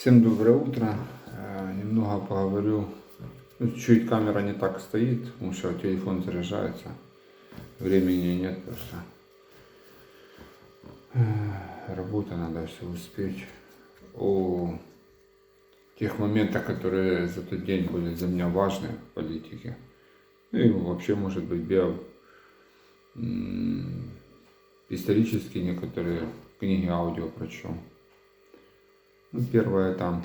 Всем доброе утро. Немного поговорю. Ну, чуть камера не так стоит, потому что телефон заряжается. Времени нет просто. Э, Работа надо все успеть. О тех моментах, которые за тот день были для меня важны в политике. Ну и вообще, может быть, био, исторические некоторые книги аудио прочел. Ну, первое там,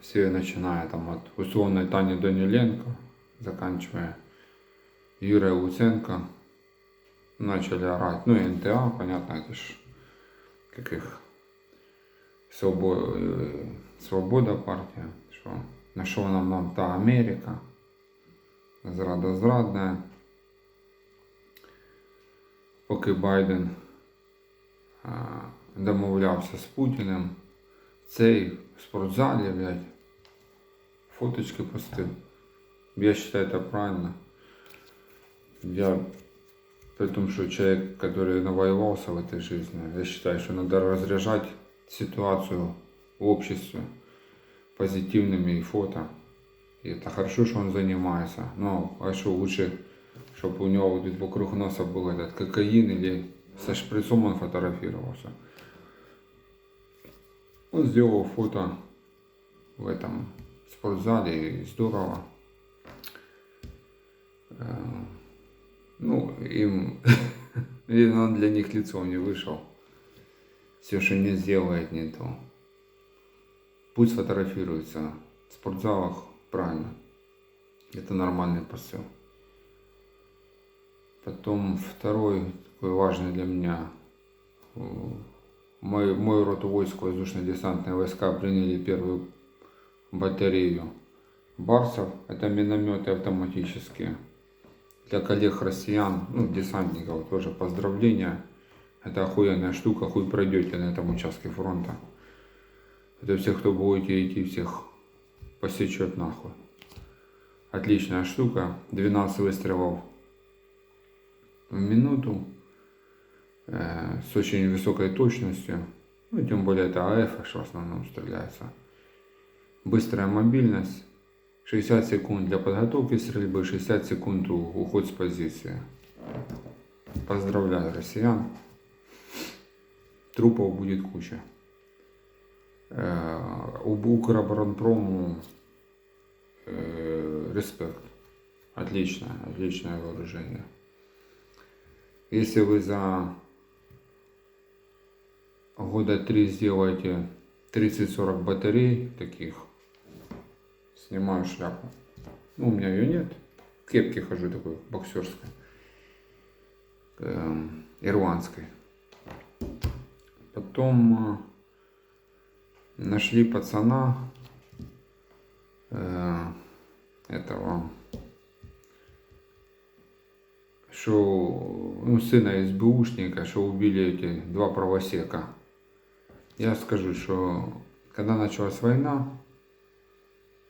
все начиная там от условной Тани Даниленко, заканчивая Юрия Луценко, начали орать. Ну и НТА, понятно, это ж как их свобода, свобода партія, що на що нам нам та Америка, зрада зрадна. Поки Байден а, домовлявся з Путіним, цей в спортзалі, блядь, фоточки постив. Я считаю это правильно. Я, при том, что человек, который навоевался в этой жизни, я считаю, что надо разряжать ситуацию в обществе позитивными фото. И это хорошо, что он занимается. Но а что лучше, чтобы у него вот вокруг носа был этот кокаин или со шприцом он фотографировался. Он сделал фото в этом спортзале, и здорово. Э, Ну, им, видно, он для них лицом не вышел. Все, что не сделает, не то. Пусть фотографируется в спортзалах, правильно. Это нормальный посыл. Потом второй такой важный для меня. Мой, мой род войск воздушно-десантные войска приняли первую батарею барсов. Это минометы автоматические. Для коллег россиян, ну, десантников тоже поздравления. Это охуенная штука, хуй пройдете на этом участке фронта. Это всех, кто будете идти, всех посечет нахуй. Отличная штука. 12 выстрелов в минуту. Э, с очень высокой точностью. Ну, тем более это АФ в основном стреляется. Быстрая мобильность. 60 секунд для подготовки стрельбы, 60 секунд уход с позиции. Поздравляю россиян. Трупов будет куча. Э, Укроборонпрому э, респект. Отличное, отличное вооружение. Если вы за года три сделаете 30-40 батарей таких, снимаю шляпу. Ну, у меня ее нет. В кепке хожу такой, боксерской. Эм, ирландской. Потом э, нашли пацана э, этого, что ну, сына СБУшника, что убили эти два правосека. Я скажу, что когда началась война,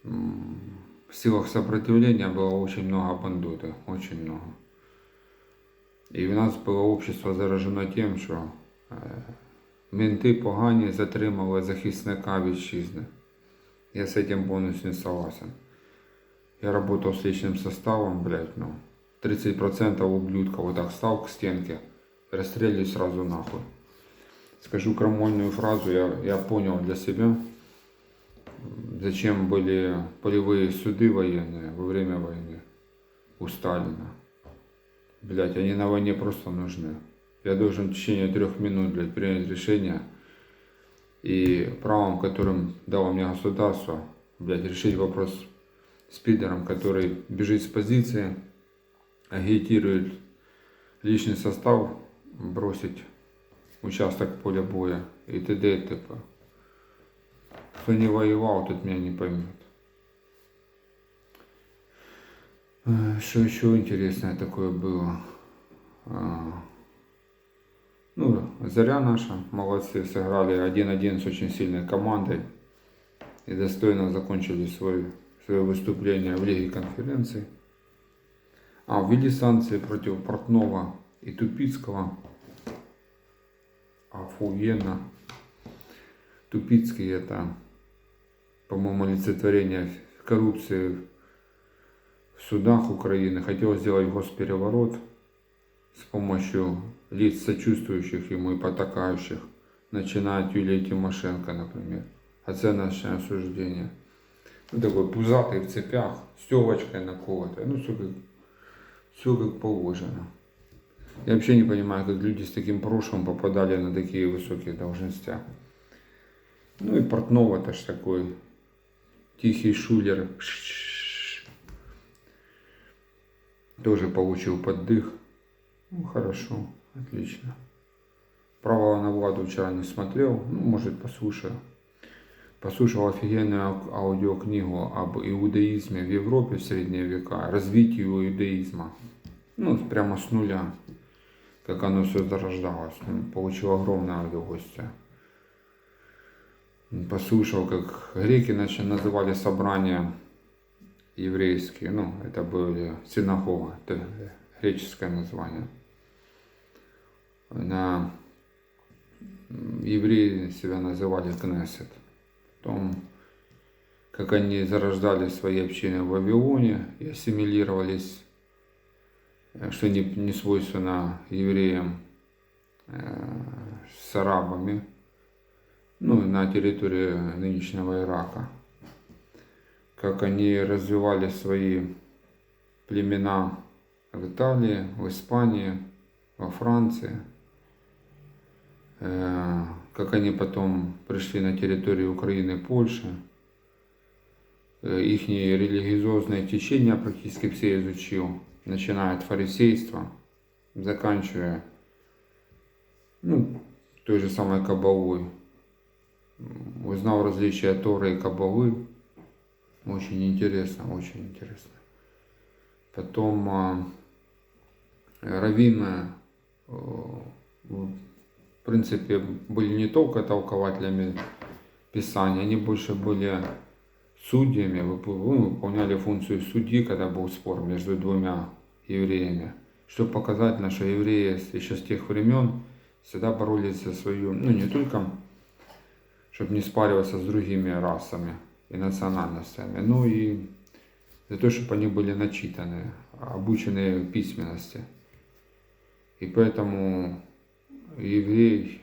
м, в силах сопротивления было очень много бандитов, очень много. І в нас було общество заражено тим, що е, менти погані затримали захисника вітчизни. Я з цим повністю не согласен. Я работал с личным составом, блядь, ну, 30% ублюдков вот так стал к стенке, расстреливай сразу нахуй. Скажу крамольную фразу, я, я понял для себя, зачем были полевые суды военные во время войны у Сталина. Блять, они на войне просто нужны. Я должен в течение трех минут, блядь, принять решение и правом, которым дало мне государство, блядь, решить вопрос с пидором, который бежит с позиции, агитирует личный состав бросить участок поля боя и т.д. и т.п. Кто не воевал, тот меня не поймет. Что еще интересное такое было? А, Ну, Заря наша, молодцы, сыграли 1-1 с очень сильной командой и достойно закончили свой, свое выступление в Лиге конференций. А, ввели санкции против Портнова и Тупицкого. Охуенно. Тупицкий это, по-моему, олицетворение коррупции в судах Украины. Хотел сделать госпереворот с помощью лиц, сочувствующих ему и потакающих, начиная от Юлии Тимошенко, например. Оценочное осуждение. Ну, такой пузатый в цепях, с тёлочкой наколотой. Ну, все как, все как положено. Я вообще не понимаю, как люди с таким прошлым попадали на такие высокие должности. Ну и Портнова тоже такой тихий шулер. Тоже получил поддых. Ну, хорошо, отлично. Право на Владу вчера не смотрел, ну, может, послушаю. Послушал офигенную ау- аудиокнигу об иудаизме в Европе в средние века, развитии иудаизма. Ну, прямо с нуля, как оно все зарождалось. Ну, Получил огромное удовольствие. Послушал, как греки значит, называли собрания еврейские, ну, это были синагога, это греческое название. На евреи себя называли Кнессет. Потом, как они зарождали свои общины в Вавилоне и ассимилировались, что не, не свойственно евреям э, с арабами, ну, на территории нынешнего Ирака. Как они развивали свои племена в Италии, в Испании, во Франции. Э, Как они потом пришли на территорию Украины, Польши. Их религиозное течение практически все изучил, начиная от фарисейства, заканчивая ну, той же самой кабалой. Узнал различия Торы и кабалы. Очень интересно, очень интересно. Потом а, раввины, э, в принципе, были не только толкователями Писания, они больше были судьями, ну, выполняли функцию судьи, когда был спор между двумя евреями. Чтобы показать, на что евреи еще с тех времен всегда боролись за свою, ну не только, чтобы не спариваться с другими расами и национальностями, но и за то, чтобы они были начитаны, обучены письменности. И поэтому еврей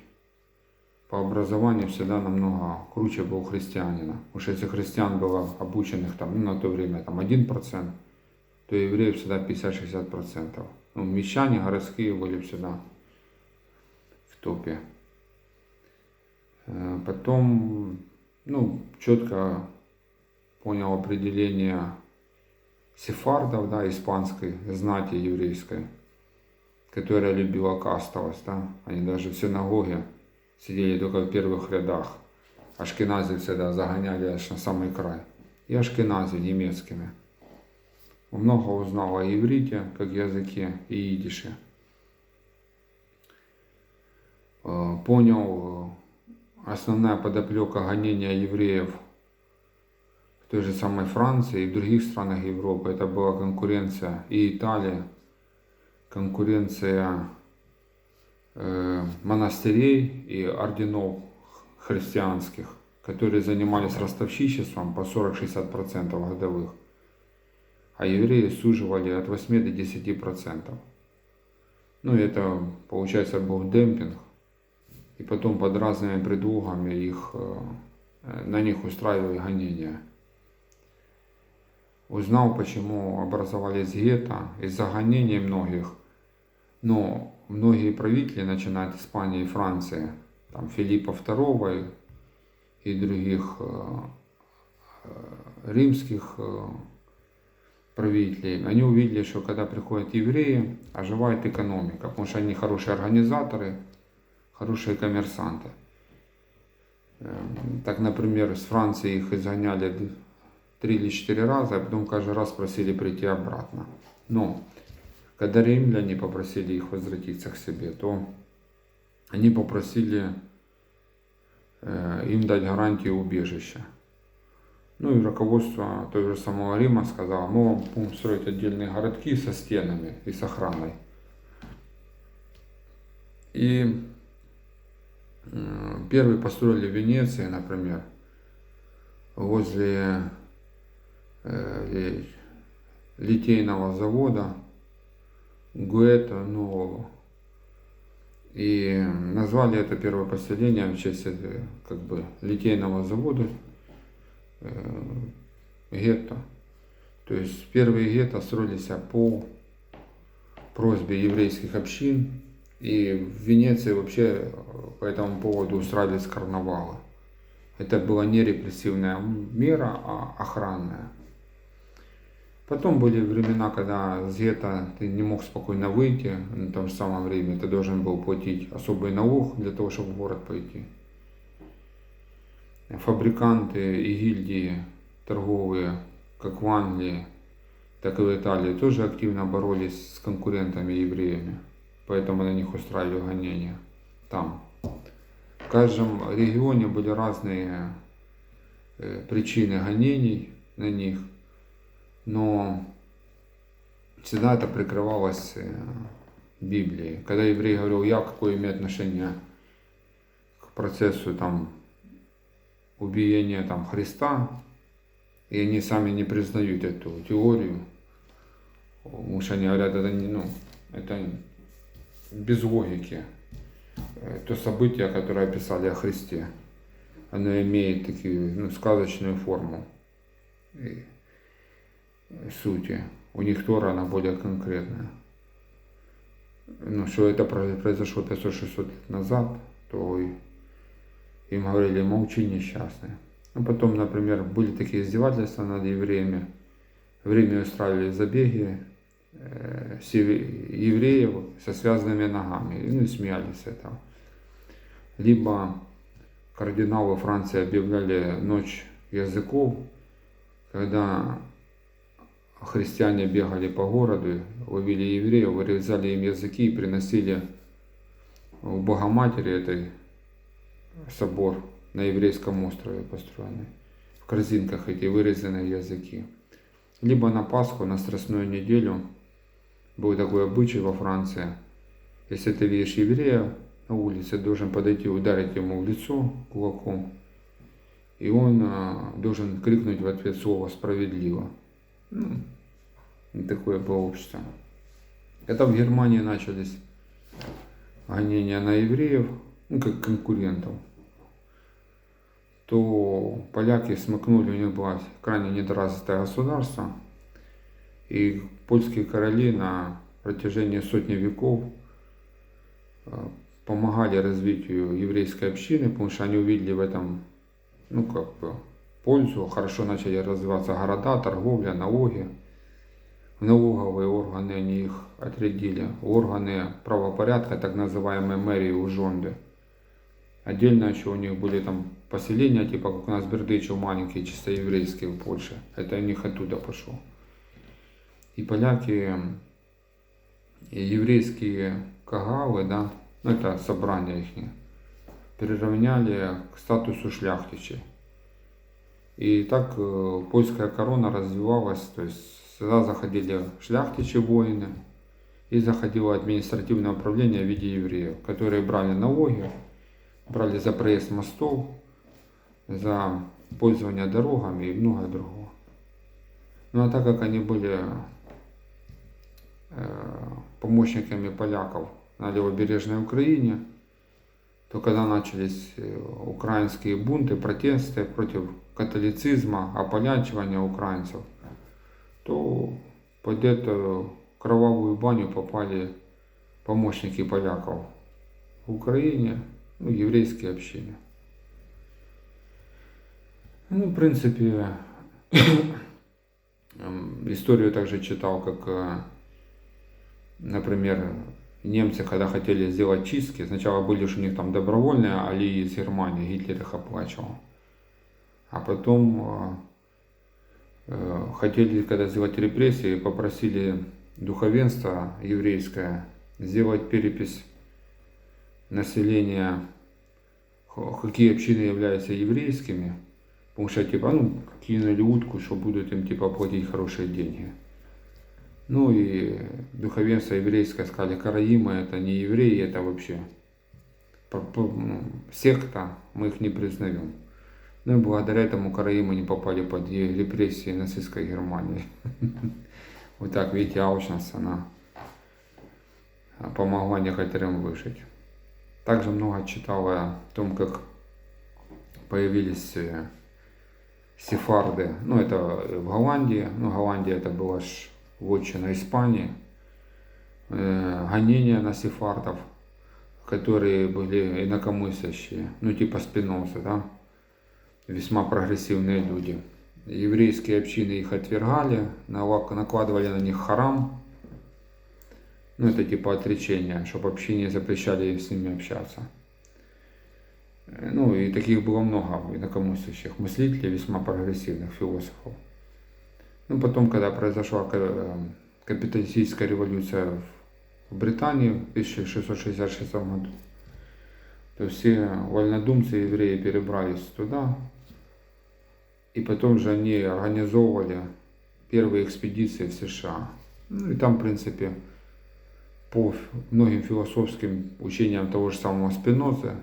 по образованию всегда намного круче был христианина. Что если христиан было обученных там, ну, на то время там 1%, то евреев всегда 50-60%. Ну, мещане городские были всегда в топе. Э, Потом, ну, четко понял определение сефардов, да, испанской знати еврейской, которая любила кастовость, да. Они даже в синагоге сидели только в первых рядах. Ашкенази всегда загоняли аж на самый край. И ашкенази немецкими. Много узнал о иврите, как языке, и идише. Э, Понял э, основная подоплека гонения евреев в той же самой Франции и в других странах Европы. Это была конкуренция и Италия, конкуренция монастырей и орденов христианских, которые занимались ростовщичеством по 40-60% годовых, а евреи суживали от 8 до 10%. Ну, это, получается, был демпинг, и потом под разными предлогами их, э, э, на них устраивали гонения. Узнал, почему образовались гетто из-за гонений многих, но многие правители, начиная от Испании и Франции, там Филиппа II и других э, э, римских э, правителей, они увидели, что когда приходят евреи, оживает экономика, потому что они хорошие организаторы, хорошие коммерсанты. Эм, Так, например, из Франции их изгоняли три или четыре раза, а потом каждый раз просили прийти обратно. Но когда римляне попросили их возвратиться к себе, то они попросили э, им дать гарантию убежища. Ну и руководство того же самого Рима сказало, мы вам будем строить отдельные городки со стенами и с охраной. И Э, Первый построили в Венеции, например, возле э, ли- литейного завода Гуэта Нового. И назвали это первое поселение в честь э, как бы литейного завода э, гетто. То есть первые гетто строились по просьбе еврейских общин. И в Венеции вообще э, по этому поводу устраивались карнавалы. Это была не репрессивная мера, а охранная. Потом были времена, когда с гетто ты не мог спокойно выйти, на том же самом время ты должен был платить особый налог для того, чтобы в город пойти. Фабриканты и гильдии торговые, как в Англии, так и в Италии, тоже активно боролись с конкурентами-евреями, поэтому на них устраивали гонения там. В каждом регионе были разные э, причины гонений на них, но всегда это прикрывалось э, Библией. Когда еврей говорил, я какое имею отношение к процессу там, убиения там, Христа, и они сами не признают эту теорию, потому что они говорят, это не, ну, это без логики. То событие, которое описали о Христе, оно имеет такую ну, сказочную форму сути. У них Тора, она более конкретная. Ну, что это про- произошло 500-600 лет назад, то им говорили, молчи несчастный. Ну, потом, например, были такие издевательства над евреями. В Риме устраивали забеги э, евреев со связанными ногами. Ну, и смеялись с этого. Либо кардиналы Франции объявляли ночь языков, когда христиане бегали по городу, ловили евреев, вырезали им языки и приносили в Богоматери этой собор на еврейском острове построенный. В корзинках эти вырезанные языки. Либо на Пасху, на Страстную неделю, был такой обычай во Франции. Если ты видишь еврея на улице, должен подойти, ударить ему в лицо кулаком. И он а, должен крикнуть в ответ слово «справедливо». Ну, такое было общество. Когда в Германии начались гонения на евреев, ну, как конкурентов, то поляки смыкнули, у них было крайне недоразвитое государство, и польские короли на протяжении сотни веков э, помогали развитию еврейской общины, потому что они увидели в этом, ну, как бы, пользу, хорошо начали развиваться города, торговля, налоги. Налоговые органы они их отрядили, органы правопорядка, так называемые мэрии Ужонды. Отдельно еще у них были там поселения, типа как у нас Бердычев маленькие, чисто еврейские в Польше. Это у них оттуда пошло. И поляки, и еврейские кагалы, да, ну это собрание их, приравняли к статусу шляхтичей. И так э, польская корона развивалась, то есть сюда заходили шляхтичи воины, и заходило административное управление в виде евреев, которые брали налоги, брали за проезд мостов, за пользование дорогами и многое другого. Ну а так как они были э, помощниками поляков на левобережной Украине, то когда начались э, украинские бунты, протесты против католицизма, ополячивания украинцев, то под эту кровавую баню попали помощники поляков в Украине, ну, еврейские общины. Ну, в принципе, историю также читал, как, например, немцы, когда хотели сделать чистки, сначала были же у них там добровольные али из Германии, Гитлер их оплачивал. А потом э, э, хотели, когда сделать репрессии, попросили духовенство еврейское сделать перепись населения, какие общины являются еврейскими, потому что типа, ну, кинули утку, что будут им типа платить хорошие деньги. Ну и духовенство еврейское сказали, караимы это не евреи, это вообще ну, секта, мы их не признаем. Ну и благодаря этому караимы не попали под репрессии нацистской Германии. Вот так, видите, Аушенс, она а, помогла некоторым выжить. Также много читал о том, как появились э, сефарды. Ну, это в Голландии. Ну, Голландия это была ж вотчина Испании. Э, Гонения на сефардов, которые были инакомыслящие. Ну, типа Спиноза, да. Весьма прогрессивные люди. Еврейские общины их отвергали, накладывали на них харам. Ну, это типа отречение, чтобы общине запрещали с ними общаться. Э, Ну, и таких было много инакомыслящих мыслителей, весьма прогрессивных философов. Ну, потом, когда произошла ка- капиталистическая революция в Британии в 1666 году, то все вольнодумцы евреи перебрались туда, и потом же они организовывали первые экспедиции в США. Ну, и там, в принципе, по многим философским учениям того же самого Спинозы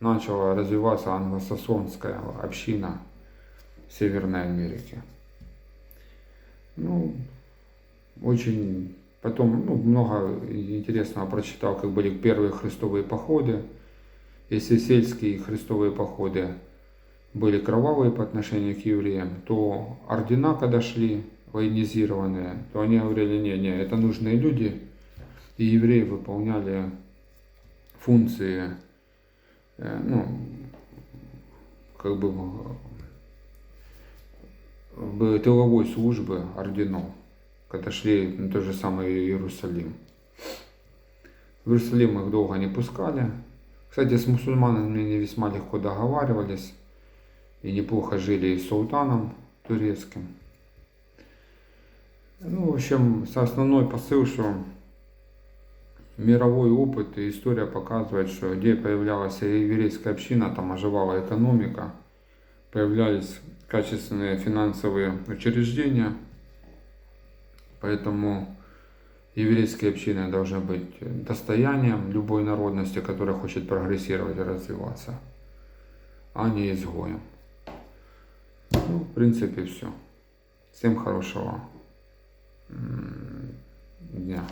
начала развиваться англосаксонская община в Северной Америке. Ну, очень потом ну, много интересного прочитал, как были первые христовые походы. Если сельские христовые походы были кровавые по отношению к евреям, то ордена, когда шли военизированные, то они говорили, не, не, это нужные люди, и евреи выполняли функции, э, ну, как бы тыловой службы орденов, когда шли на тот же самый Иерусалим. В Иерусалим их долго не пускали. Кстати, с мусульманами они весьма легко договаривались и неплохо жили и с султаном турецким. Ну, в общем, основной посыл, что мировой опыт и история показывает, что где появлялась еврейская община, там оживала экономика, появлялись качественные финансовые учреждения, поэтому еврейские общины должны быть достоянием любой народности, которая хочет прогрессировать и развиваться, а не изгоем. Ну, в принципе, все. Всем хорошего дня.